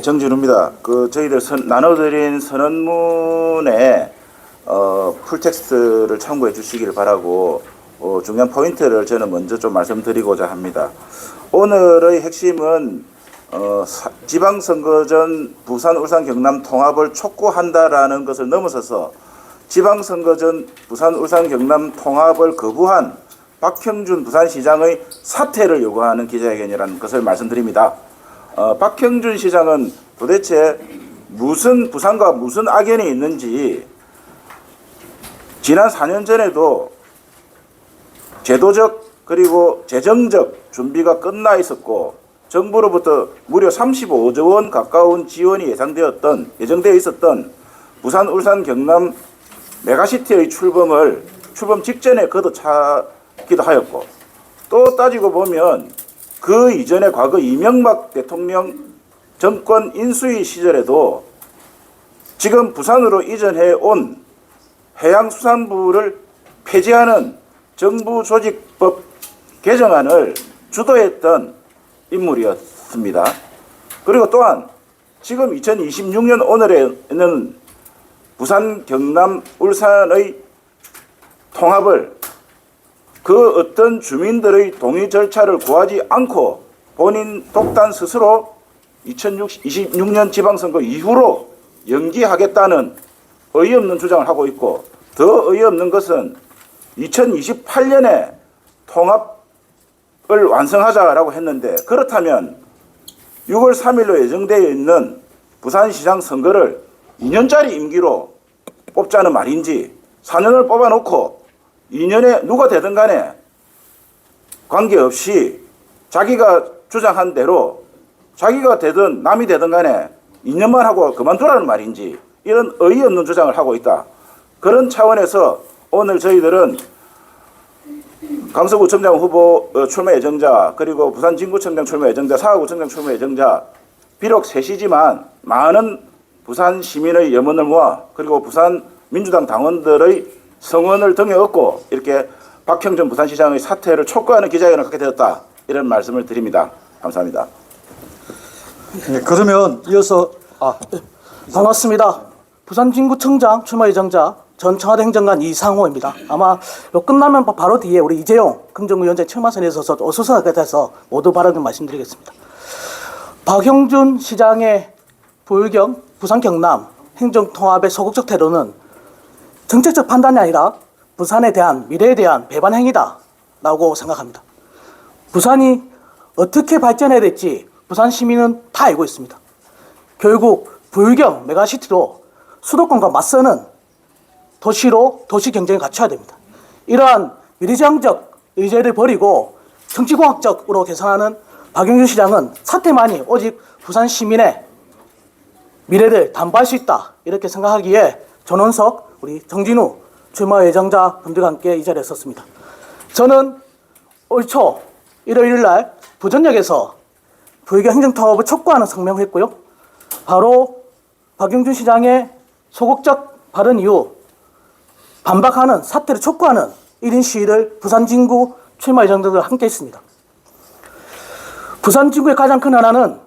예, 정진우입니다. 그 저희들 선, 나눠드린 선언문에 어, 풀텍스트를 참고해 주시기를 바라고 어, 중요한 포인트를 저는 먼저 좀 말씀드리고자 합니다. 오늘의 핵심은 어, 사- 지방선거 전 부산, 울산, 경남 통합을 촉구한다라는 것을 넘어서서 지방선거 전 부산, 울산, 경남 통합을 거부한 박형준 부산시장의 사퇴를 요구하는 기자회견이라는 것을 말씀드립니다. 어, 박형준 시장은 도대체 무슨 부산과 무슨 악연이 있는지 지난 4년 전에도 제도적 그리고 재정적 준비가 끝나 있었고 정부로부터 무려 35조 원 가까운 지원이 예상되었던 예정되어 있었던 부산, 울산, 경남 메가시티의 출범을 출범 직전에 걷어차기도 하였고 또 따지고 보면 그 이전에 과거 이명박 대통령 정권 인수위 시절에도 지금 부산으로 이전해 온 해양수산부를 폐지하는 정부 조직법 개정안을 주도했던 인물이었습니다. 그리고 또한 지금 2026년 오늘에는 부산, 경남, 울산의 통합을 그 어떤 주민들의 동의 절차를 구하지 않고 본인 독단 스스로 2026년 지방선거 이후로 연기하겠다는 어이없는 주장을 하고 있고 더 어이없는 것은 2028년에 통합을 완성하자라고 했는데 그렇다면 6월 3일로 예정되어 있는 부산시장 선거를 2년짜리 임기로 뽑자는 말인지 4년을 뽑아놓고 2년에 누가 되든 간에 관계없이 자기가 주장한 대로 자기가 되든 남이 되든 간에 2년만 하고 그만두라는 말인지 이런 어이없는 주장을 하고 있다. 그런 차원에서 오늘 저희들은 강서구청장 후보 어, 출마 예정자 그리고 부산 진구청장 출마 예정자 사하구청장 출마 예정자 비록 셋이지만 많은 부산 시민의 염원을 모아 그리고 부산 민주당 당원들의 성원을 등에 얻고 이렇게 박형준 부산시장의 사퇴를 촉구하는 기자회견을 갖게 되었다 이런 말씀을 드립니다. 감사합니다. 네, 그러면 이어서 아, 반갑습니다. 부산진구청장 출마 예정자 전 청와대 행정관 이상호입니다. 아마 요 끝나면 바- 바로 뒤에 우리 이재용 긍정위원장 출마선에 있어서 어수선하게 돼서 모두 발언을 말씀드리겠습니다. 박형준 시장의 불경 부산 경남 행정통합의 소극적 태도는 정책적 판단이 아니라 부산에 대한 미래에 대한 배반 행위다 라고 생각합니다. 부산이 어떻게 발전해야 될지 부산 시민은 다 알고 있습니다. 결국 불경 메가시티로 수도권과 맞서는 도시로 도시 경쟁을 갖춰야 됩니다. 이러한 미래지향적 의제를 버리고 정치공학적으로 개선하는 박영준 시장은 사태만이 오직 부산 시민의 미래를 담보할 수 있다 이렇게 생각하기에 전원석 우리 정진우 출마 예정자 분들과 함께 이 자리에 섰습니다. 저는 올 초 일요일 날 부전역에서 불경 행정통합을 촉구하는 성명을 했고요. 바로 박영준 시장의 소극적 발언 이후 반박하는 사태를 촉구하는 1인 시위를 부산 진구 출마 예정자들과 함께 했습니다. 부산 진구의 가장 큰 하나는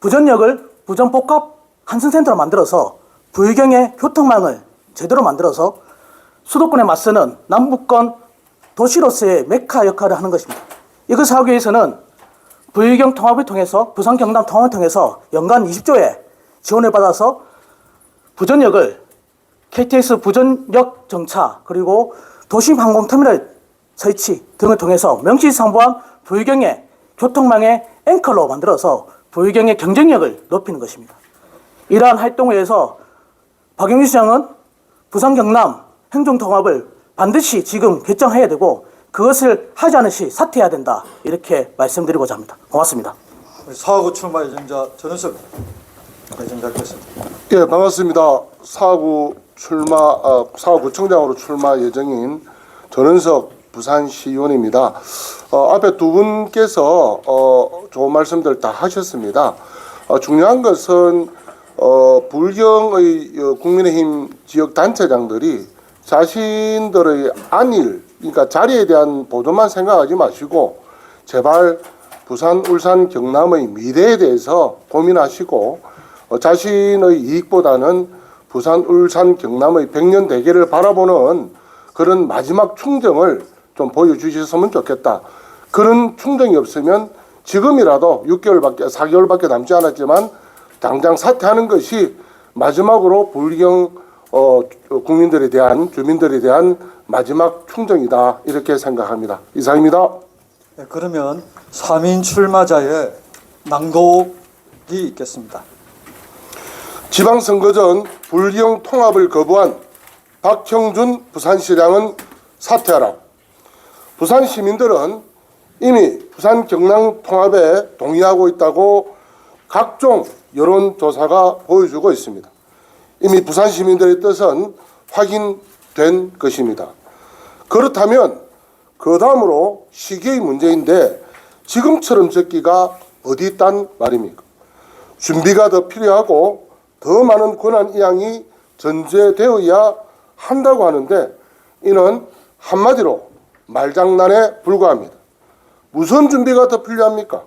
부전역을 부전복합 한승센터로 만들어서 불경의 교통망을 제대로 만들어서 수도권에 맞서는 남북권 도시로서의 메카 역할을 하는 것입니다. 이것을 하기 위해서는 불경 통합을 통해서 부산 경남 통합을 통해서 연간 20조의 지원을 받아서 부전역을 KTX 부전역 정차 그리고 도심 항공 터미널 설치 등을 통해서 명시상부한 불경의 교통망의 앵커로 만들어서 불경의 경쟁력을 높이는 것입니다. 이러한 활동을 위해서 박영규 시장은 부산 경남 행정통합을 반드시 지금 결정해야 되고 그것을 하지 않은 시 사퇴해야 된다 이렇게 말씀드리고자 합니다. 고맙습니다. 사하구 출마 예정자 전은석 예정자께서 예, 반갑습니다. 사구 출마, 어, 사구청장으로 출마 예정인 전은석 부산시의원입니다. 어, 앞에 두 분께서 어, 좋은 말씀들 다 하셨습니다. 어, 중요한 것은 어, 불경의 어, 국민의힘 지역 단체장들이 자신들의 안일, 그러니까 자리에 대한 보도만 생각하지 마시고 제발 부산, 울산, 경남의 미래에 대해서 고민하시고 어, 자신의 이익보다는 부산, 울산, 경남의 백년 대계를 바라보는 그런 마지막 충정을 좀 보여주셨으면 좋겠다. 그런 충정이 없으면 지금이라도 6개월밖에 4개월밖에 남지 않았지만 당장 사퇴하는 것이 마지막으로 불경 어, 국민들에 대한 주민들에 대한 마지막 충정이다 이렇게 생각합니다. 이상입니다. 네, 그러면 3인 출마자의 낭독이 있겠습니다. 지방선거 전 불경 통합을 거부한 박형준 부산시장은 사퇴하라. 부산 시민들은 이미 부산 경남 통합에 동의하고 있다고 각종 여론조사가 보여주고 있습니다. 이미 부산 시민들의 뜻은 확인된 것입니다. 그렇다면 그 다음으로 시기의 문제인데 지금처럼 적기가 어디 있단 말입니까? 준비가 더 필요하고 더 많은 권한 이양이 전제되어야 한다고 하는데 이는 한마디로 말장난에 불과합니다. 무슨 준비가 더 필요합니까?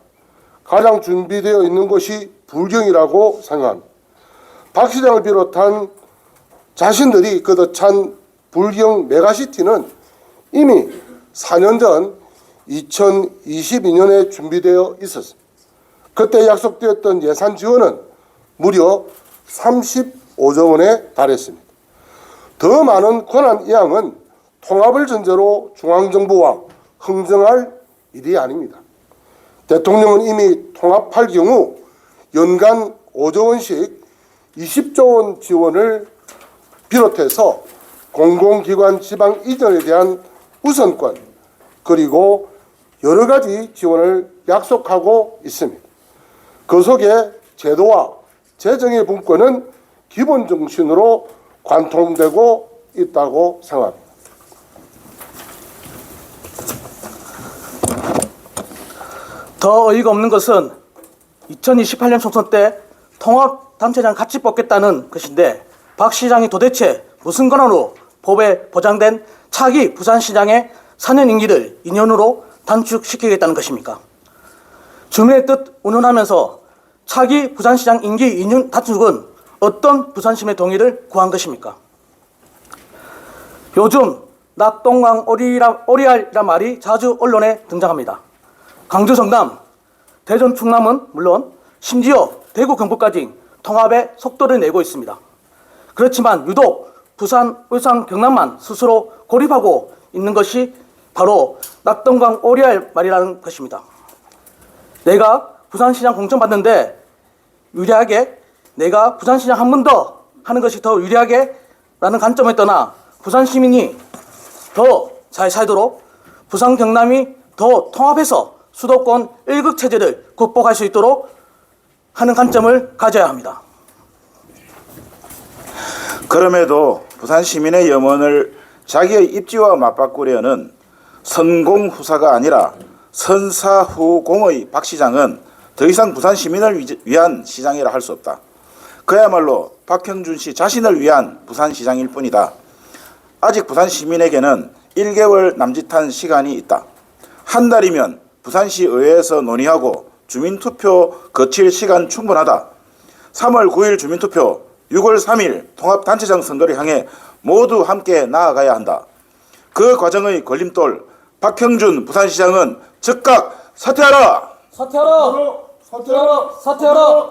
가장 준비되어 있는 것이 불경이라고 생각합니다. 박 시장을 비롯한 자신들이 거듭찬 불경 메가시티는 이미 4년 전 2022년에 준비되어 있었습니다. 그때 약속되었던 예산 지원은 무려 35조 원에 달했습니다. 더 많은 권한 이양은 통합을 전제로 중앙정부와 흥정할 일이 아닙니다. 대통령은 이미 통합할 경우 연간 5조 원씩 20조 원 지원을 비롯해서 공공기관 지방 이전에 대한 우선권 그리고 여러 가지 지원을 약속하고 있습니다. 그 속에 제도와 재정의 분권은 기본 정신으로 관통되고 있다고 생각합니다. 더 어이가 없는 것은 2028년 총선 때 통합 단체장 같이 뽑겠다는 것인데 박 시장이 도대체 무슨 권한으로 법에 보장된 차기 부산시장의 4년 임기를 2년으로 단축시키겠다는 것입니까? 주민의 뜻 운운하면서 차기 부산시장 임기 2년 단축은 어떤 부산시민의 동의를 구한 것입니까? 요즘 낙동강 오리라, 오리알이란 말이 자주 언론에 등장합니다. 강주 성남, 대전 충남은 물론 심지어 대구 경북까지 통합의 속도를 내고 있습니다. 그렇지만 유독 부산, 울산, 경남만 스스로 고립하고 있는 것이 바로 낙동강 오리알 말이라는 것입니다. 내가 부산시장 공천받는데 유리하게 내가 부산시장 한 번 더 하는 것이 더 유리하게 라는 관점에 떠나 부산 시민이 더 잘 살도록 부산 경남이 더 통합해서 수도권 1극 체제를 극복할 수 있도록 하는 관점을 가져야 합니다. 그럼에도 부산 시민의 염원을 자기의 입지와 맞바꾸려는 선공 후사가 아니라 선사 후공의 박 시장은 더 이상 부산 시민을 위- 위한 시장이라 할 수 없다. 그야말로 박형준 씨 자신을 위한 부산 시장일 뿐이다. 아직 부산 시민에게는 1개월 남짓한 시간이 있다. 한 달이면 부산시 의회에서 논의하고 주민투표 거칠 시간 충분하다. 3월 9일 주민투표, 6월 3일 통합단체장 선거를 향해 모두 함께 나아가야 한다. 그 과정의 걸림돌, 박형준 부산시장은 즉각 사퇴하라! 사퇴하라! 사퇴하라! 사퇴하라!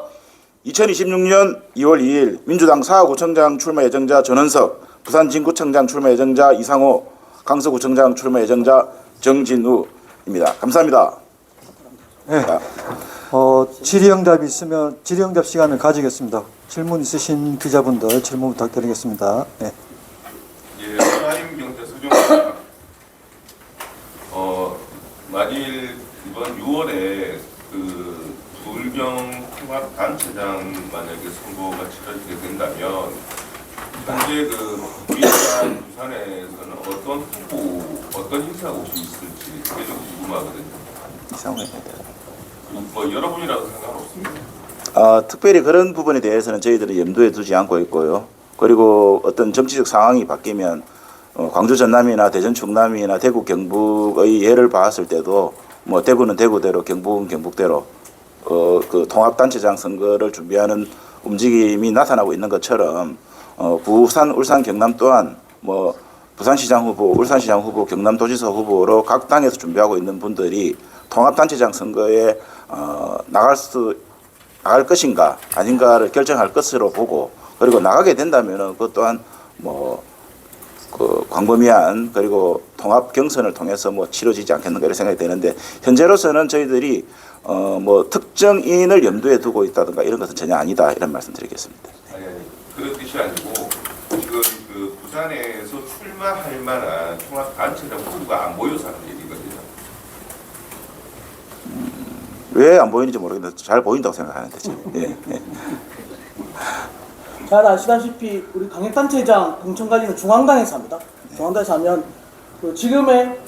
2026년 2월 2일 민주당 사구청장 출마 예정자 전원석, 부산 진구청장 출마 예정자 이상호, 강서구청장 출마 예정자 정진우 입니다. 감사합니다. 네. 어, 질의응답이 있으면 질의응답 시간을 가지겠습니다. 질문 있으신 기자분들 질문 부탁드리겠습니다. 네. 예, 하임 경제 수정입니다. 어, 만일 이번 6월에 그 불경 통합 단체장 만약에 선거가 치러지게 된다면 현재 그 부산 부산에서는 어떤 후보, 어떤 인사가 혹시 있을지 그게 좀 궁금하거든요. 그뭐 여러분이라도 상관 없습니다. 어, 특별히 그런 부분에 대해서는 저희들이 염두에 두지 않고 있고요. 그리고 어떤 정치적 상황이 바뀌면 어, 광주 전남이나 대전 충남이나 대구 경북의 예를 봤을 때도 뭐 대구는 대구대로 경북은 경북대로 어, 그 통합단체장 선거를 준비하는 움직임이 나타나고 있는 것처럼 어, 부산, 울산, 경남 또한 뭐 부산시장 후보, 울산시장 후보, 경남도지사 후보로 각 당에서 준비하고 있는 분들이 통합단체장 선거에 어, 나갈 수 나갈 것인가 아닌가를 결정할 것으로 보고 그리고 나가게 된다면은 그것 또한 뭐 그 광범위한 그리고 통합 경선을 통해서 뭐 치러지지 않겠는가 이런 생각이 되는데 현재로서는 저희들이 어 뭐 특정인을 염두에 두고 있다든가 이런 것은 전혀 아니다 이런 말씀드리겠습니다. 아니 아니 그런 뜻이 아니고 그 부산에서 출마할 만한 통합 단체장 후보가 안 보여서 하는 얘기거든요. 왜 안 보이는지 모르겠는데 잘 보인다고 생각하는데 지금. 예, 예. 잘 아시다시피 우리 강력단체장 공천 관리는 중앙당에서 합니다. 중앙당에서 하면 그 지금의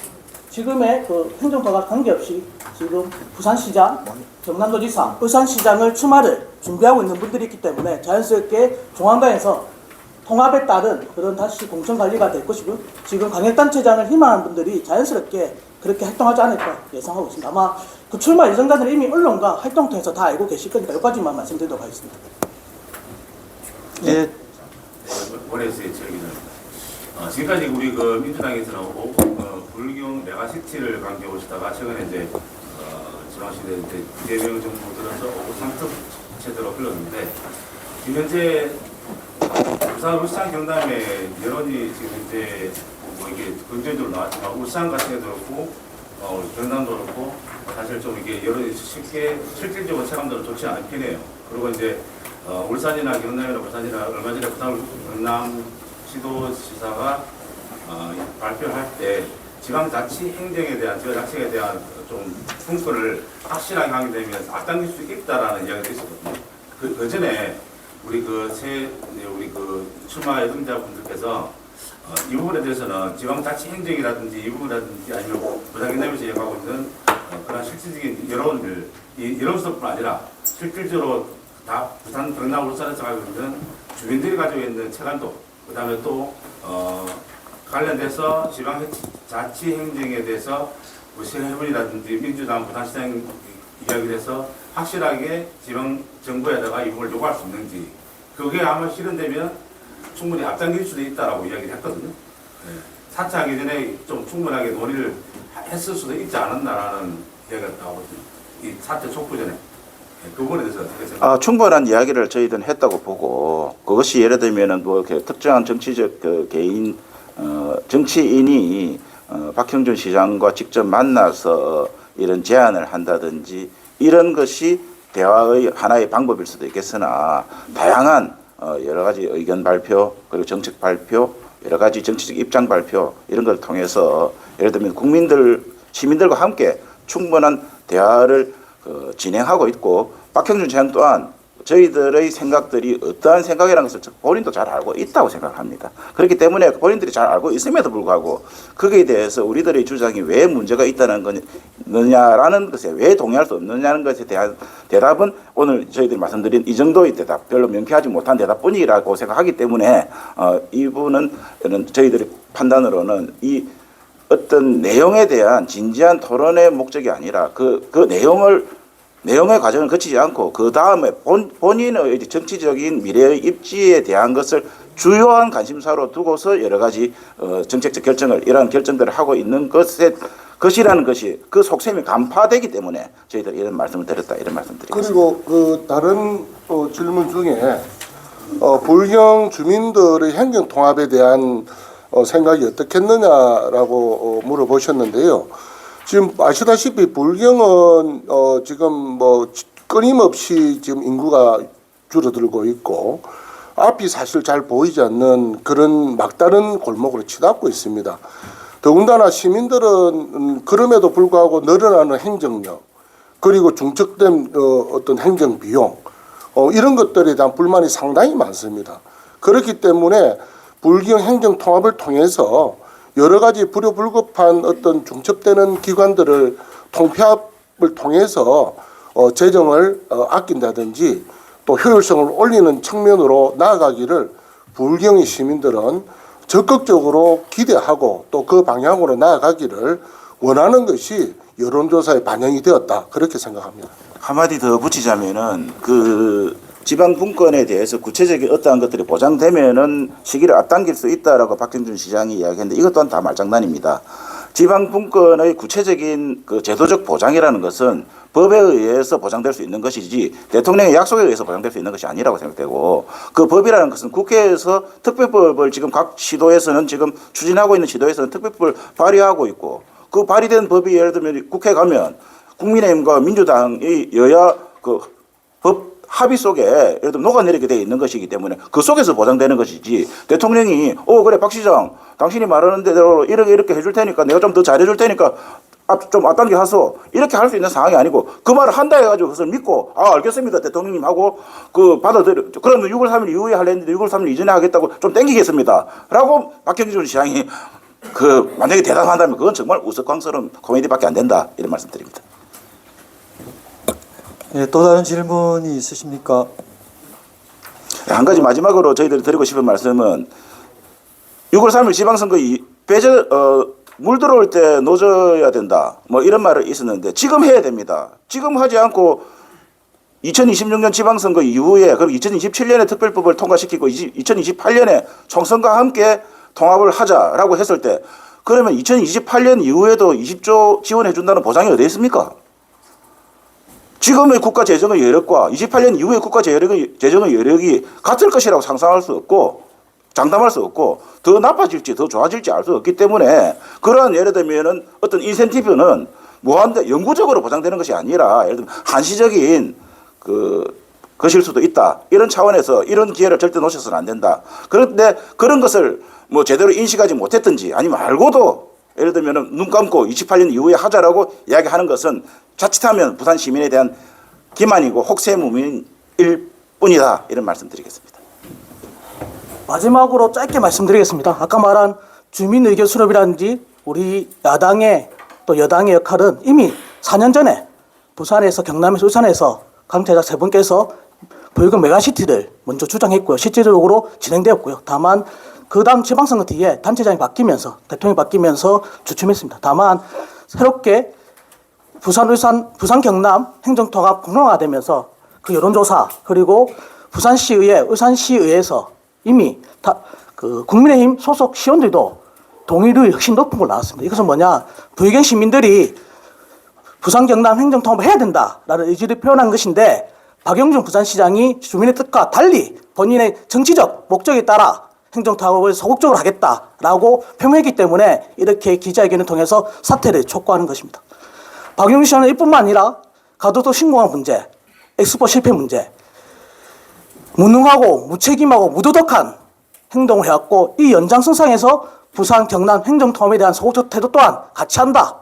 지금의 그 행정부가 관계없이 지금 부산시장, 경남도지사, 울산시장을 출마를 준비하고 있는 분들이 있기 때문에 자연스럽게 중앙당에서 통합에 따른 그런 다시 공천 관리가 될 것이고요. 지금 강력단체장을 희망하는 분들이 자연스럽게 그렇게 활동하지 않을까 예상하고 있습니다. 아마 그 출마 예정자들은 이미 언론과 활동 통해서 다 알고 계실 거니까 여기까지만 말씀드리도록 하겠습니다. 예, 원해주세요, 저기는. 어, 지금까지 우리 그 민주당에서는 오, 어, 불경 메가시티를 강조해 오시다가 최근에 이제 어, 지방시대 이제 이재명 정부 들어서 오고 상특 제대로 흘렀는데 지금 현재 부산, 울산, 경남에 여론이 지금 현재 뭐 이게 긍정적으로 나왔지만 울산 같은 경우도 그렇고 어, 경남도 그렇고 사실 좀 이게 여론이 쉽게 실질적으로 체감도는 좋지 않은 편이에요. 그리고 이제 어, 울산이나 경남이나 부산이나 얼마 전에 부산 경남시도 지사가 어, 발표할 때 지방자치 행정에 대한 지방자치에 대한 좀 분권을 확실하게 하게 되면 앞당길 수 있다라는 이야기가 있었거든요. 그, 그 전에 우리 그새 우리 그 출마 예정자분들께서 어, 이 부분에 대해서는 지방 자치 행정이라든지 이 부분이라든지 아니면 부산 경남에서 이야기하고 있는 어, 그런 실질적인 여론을 이 여론서뿐 아니라 실질적으로 다 부산 경남 울산에서 가지고 있는 주민들이 가지고 있는 체감도 그다음에 또 어, 관련돼서 지방 자치 행정에 대해서 뭐 시해분이라든지 민주당 부산시장 이야기를 해서 확실하게 지방 정부에다가 이 부분을 요구할 수 있는지 그게 아마 실현되면 충분히 앞당길 수도 있다라고 이야기를 했거든요. 네. 사퇴하기 전에 좀 충분하게 논의를 했을 수도 있지 않았나라는 이야기가 나오거든요. 이 사퇴 촉구 전에 네, 그? 아, 충분한 이야기를 저희들은 했다고 보고 그것이 예를 들면은 뭐 이렇게 특정한 정치적 그 개인 어, 정치인이 어, 박형준 시장과 직접 만나서 이런 제안을 한다든지 이런 것이 대화의 하나의 방법일 수도 있겠으나 다양한 어, 여러 가지 의견 발표 그리고 정책 발표 여러 가지 정치적 입장 발표 이런 걸 통해서 예를 들면 국민들 시민들과 함께 충분한 대화를 그 진행하고 있고 박형준 시장 또한 저희들의 생각들이 어떠한 생각이라는 것을 본인도 잘 알고 있다고 생각합니다. 그렇기 때문에 본인들이 잘 알고 있음에도 불구하고 거기에 대해서 우리들의 주장이 왜 문제가 있다는 거냐라는 것에 왜 동의할 수 없느냐는 것에 대한 대답은 오늘 저희들이 말씀드린 이 정도의 대답, 별로 명쾌하지 못한 대답뿐이라고 생각하기 때문에 어, 이분은 저희들의 판단으로는 이 어떤 내용에 대한 진지한 토론의 목적이 아니라 그, 그 내용을 내용의 과정을 거치지 않고 그 다음에 본, 본인의 정치적인 미래의 입지에 대한 것을 주요한 관심사로 두고서 여러 가지 어, 정책적 결정을 이러한 결정들을 하고 있는 것에 것이라는 것이 그 속셈이 간파되기 때문에 저희들 이런 말씀을 드렸다 이런 말씀드리겠습니다. 그리고 그 다른 어, 질문 중에 어, 불경 주민들의 행정 통합에 대한 어, 생각이 어떻겠느냐라고 어, 물어보셨는데요. 지금 아시다시피 불경은 어, 지금 뭐 끊임없이 지금 인구가 줄어들고 있고 앞이 사실 잘 보이지 않는 그런 막다른 골목으로 치닫고 있습니다. 더군다나 시민들은 음, 그럼에도 불구하고 늘어나는 행정력 그리고 중첩된 어, 어떤 행정 비용 어, 이런 것들에 대한 불만이 상당히 많습니다. 그렇기 때문에 불경 행정 통합을 통해서 여러 가지 불효불급한 어떤 중첩되는 기관들을 통폐합을 통해서 어, 재정을 어, 아낀다든지 또 효율성을 올리는 측면으로 나아가기를 불경의 시민들은 적극적으로 기대하고 또 그 방향으로 나아가기를 원하는 것이 여론조사에 반영이 되었다 그렇게 생각합니다. 한마디 더 붙이자면은 그 지방 분권에 대해서 구체적인 어떠한 것들이 보장되면은 시기를 앞당길 수 있다라고 박형준 시장이 이야기했는데 이것 또한 다 말장난입니다. 지방 분권의 구체적인 그 제도적 보장이라는 것은 법에 의해서 보장될 수 있는 것이지 대통령의 약속에 의해서 보장될 수 있는 것이 아니라고 생각되고 그 법이라는 것은 국회에서 특별법을 지금 각 시도에서는 지금 추진하고 있는 시도에서는 특별법을 발의하고 있고 그 발의된 법이 예를 들면 국회 가면 국민의힘과 민주당의 여야 그 법 합의 속에 예를 들면 녹아내리게 되어 있는 것이기 때문에 그 속에서 보장되는 것이지 대통령이 어 그래 박 시장 당신이 말하는 대로 이렇게 이렇게 해줄 테니까 내가 좀 더 잘해줄 테니까 앞, 좀 앞당겨 하소 이렇게 할 수 있는 상황이 아니고 그 말을 한다 해가지고 그것을 믿고 아 알겠습니다 대통령님 하고 그 받아들여 그러면 6월 3일 이후에 할랬는데 6월 3일 이전에 하겠다고 좀 땡기겠습니다 라고 박형준 시장이 그 만약에 대답한다면 그건 정말 우스꽝스러운 코미디밖에 안 된다 이런 말씀드립니다. 예, 또 다른 질문이 있으십니까? 한 가지 마지막으로 저희들이 드리고 싶은 말씀은 6월 3일 지방선거 이 빼져 어물 들어올 때 놓아야 된다 뭐 이런 말이 있었는데 지금 해야 됩니다. 지금 하지 않고 2026년 지방선거 이후에 그리고 2027년에 특별법을 통과시키고 2028년에 총선과 함께 통합을 하자라고 했을 때 그러면 2028년 이후에도 20조 지원해 준다는 보장이 어디 있습니까? 지금의 국가 재정의 여력과 28년 이후의 국가 재정의, 재정의 여력이 같을 것이라고 상상할 수 없고 장담할 수 없고 더 나빠질지 더 좋아질지 알 수 없기 때문에 그러한 예를 들면은 어떤 인센티브는 무한대 영구적으로 보장되는 것이 아니라 예를 들면 한시적인 그 것일 수도 있다. 이런 차원에서 이런 기회를 절대 놓쳐서는 안 된다. 그런데 그런 것을 뭐 제대로 인식하지 못했든지 아니면 알고도 예를 들면 눈 감고 28년 이후에 하자라고 이야기하는 것은 자칫하면 부산 시민에 대한 기만이고 혹세무민일 뿐이다 이런 말씀드리겠습니다. 마지막으로 짧게 말씀드리겠습니다. 아까 말한 주민 의견 수렴이라든지 우리 야당의 또 여당의 역할은 이미 4년 전에 부산에서 경남에서 울산에서 강태자 세 분께서 보육원 메가시티를 먼저 주장했고요. 실질적으로 진행되었고요. 다만 그 다음 지방선거 뒤에 단체장이 바뀌면서 대통령이 바뀌면서 주춤했습니다. 다만 새롭게 부산 울산 부산 경남 행정통합 공론화되면서 그 여론조사 그리고 부산시의회 울산시의회에서 이미 다 그 국민의힘 소속 시원들도 동의율이 훨씬 높은 걸 나왔습니다. 이것은 뭐냐 부의경 시민들이 부산 경남 행정통합을 해야 된다라는 의지를 표현한 것인데 박영준 부산시장이 주민의 뜻과 달리 본인의 정치적 목적에 따라 행정통합을 소극적으로 하겠다라고 표명했기 때문에 이렇게 기자회견을 통해서 사퇴를 촉구하는 것입니다. 박영준 시장은 이뿐만 아니라 가덕도 신공항 문제, 엑스포 실패 문제, 무능하고 무책임하고 무도덕한 행동을 해왔고 이 연장선상에서 부산 경남 행정통합에 대한 소극적 태도 또한 같이 한다.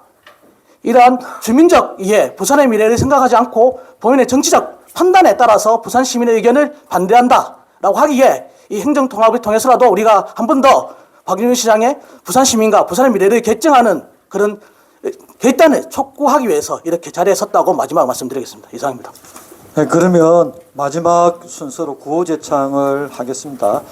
이러한 주민적 이해, 부산의 미래를 생각하지 않고 본인의 정치적 판단에 따라서 부산 시민의 의견을 반대한다. 라고 하기에 이 행정 통합을 통해서라도 우리가 한 번 더 박윤희 시장의 부산 시민과 부산의 미래를 결정하는 그런 결단을 촉구하기 위해서 이렇게 자리에 섰다고 마지막 말씀드리겠습니다. 이상입니다. 네, 그러면 마지막 순서로 구호 제창을 하겠습니다.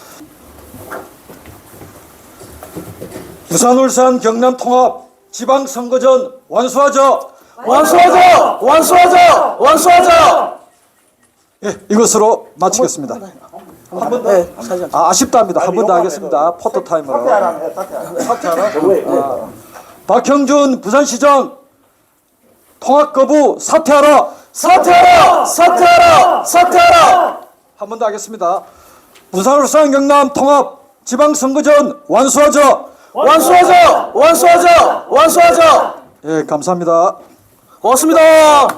부산, 울산, 경남 통합 지방 선거전 완수하자. 완수하자! 완수하자! 완수하자! 예, 이것으로 마치겠습니다. 한 번 더. 네, 사진 아, 아쉽답니다. 한 번 더 하겠습니다. 포토 타임으로. 사퇴 하라. 아, 박형준 부산시장 통합 거부 사퇴하라. 사퇴하라! 사퇴하라! 사퇴하라! 한 번 더 하겠습니다. 부산, 울산, 경남 통합 지방선거전 완수하자. 완수하자! 완수하자! 완수하자! 예, 감사합니다. 고맙습니다.